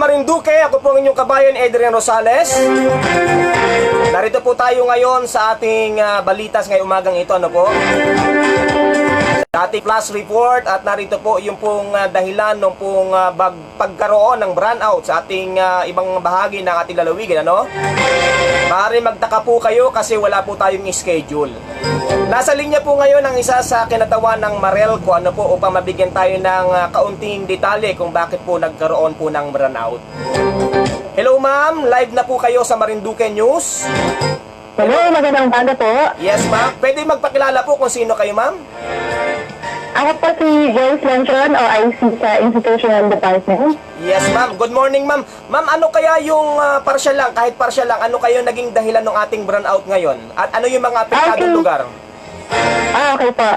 Marinduque, ako po ang inyong kabayan Adrian Rosales. Narito po tayo ngayon sa ating ah, balitas ngayong umagang ito, ano po? Sa ating flash report at narito po yung pong ah, dahilan ng pong ah, bag- pagkaroon ng brownout sa ating ah, ibang bahagi ng ating lalawigan, ano? Maaari magtaka po kayo kasi wala po tayong schedule. Nasa linya po ngayon ang isa sa kinatawan ng Marelco ano po upang mabigyan tayo ng ah, kaunting detalye kung bakit po nagkaroon po ng brownout. Hello ma'am, live na po kayo sa Marinduque News. Hello, magandang umaga po. Yes ma'am, pwede magpakilala po kung sino kayo ma'am? Ako po si Joyce Lanchon o IC sa Institutional Department. Yes ma'am, good morning ma'am. Ma'am, ano kaya yung ah, partial lang, kahit partial lang, ano kayo naging dahilan ng ating brownout ngayon? At ano yung mga apektadong Okay. lugar? Ah, okay po.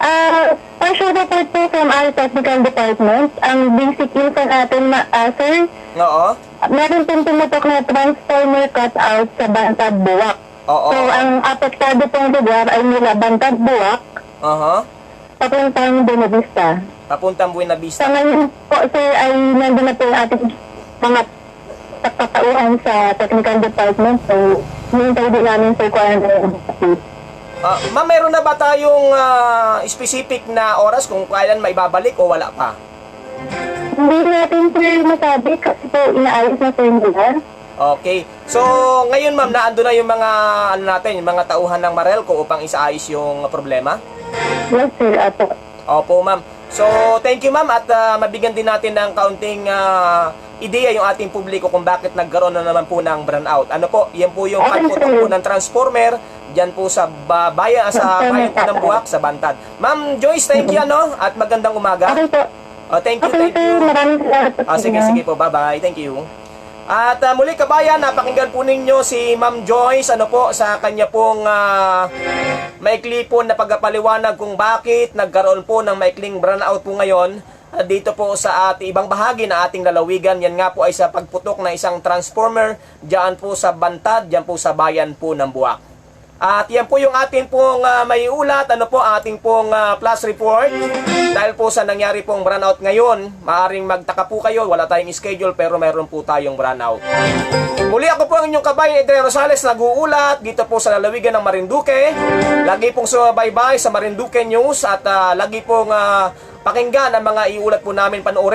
Ah, partial report po from our technical department. Ang basic info natin, ma- ah, sir, Oo. meron pong tumutok na transformer cutout sa Bantad Buwak. Oo. So, ang apektado pong lugar ay mula Bantad Buwak Aha. Papuntang Benavista. Papuntang Buena Sa Vista. ngayon po, sir, ay nandun na po yung ating mga katauhan sa technical department. So, hinintay din namin sir kung ano yung Ah, ma'am, meron na ba tayong ah, specific na oras kung kailan maibabalik o wala pa? Hindi natin sir masabi kasi po inaayos na po yung lugar. Okay. So, ngayon ma'am, naando na yung mga ano natin, yung mga tauhan ng Marelco upang isaayos yung problema? Yes sir, ato. Opo, ma'am. So, thank you, ma'am, at ah, mabigyan din natin ng kaunting ah, ideya yung ating publiko kung bakit nagkaroon na naman po ng brownout. Ano po, yan po yung pagputok po ng transformer dyan po sa ba- bayan, sa bayan po ng Buwak, sa Bantad. Ma'am Joyce, thank you, ano, at magandang umaga. Okay po. Oh, thank you, Okay thank you. maraming salamat po. Ah, sige, sige po. Bye-bye. Thank you. At ah, muli kabayan, napakinggan po ninyo si Ma'am Joyce ano po sa kanya pong ah, maikli po na pagpapaliwanag kung bakit nagkaroon po ng maikling brownout po ngayon ah, dito po sa ating ibang bahagi na ating lalawigan. Yan nga po ay sa pagputok na isang transformer diyan po sa Bantad, diyan po sa bayan po ng Buwak. At yan po yung ating pong ah, may ulat, ano po, ating pong ah, plus report. Dahil po sa nangyari pong brownout ngayon, maaring magtaka po kayo, wala tayong schedule pero meron po tayong brownout. Muli ako po ang inyong kabayan, Adrian Rosales, nag-uulat dito po sa lalawigan ng Marinduque. Lagi pong sumabaybay sa Marinduque News at ah, lagi pong ah, pakinggan ang mga iulat po namin panoorin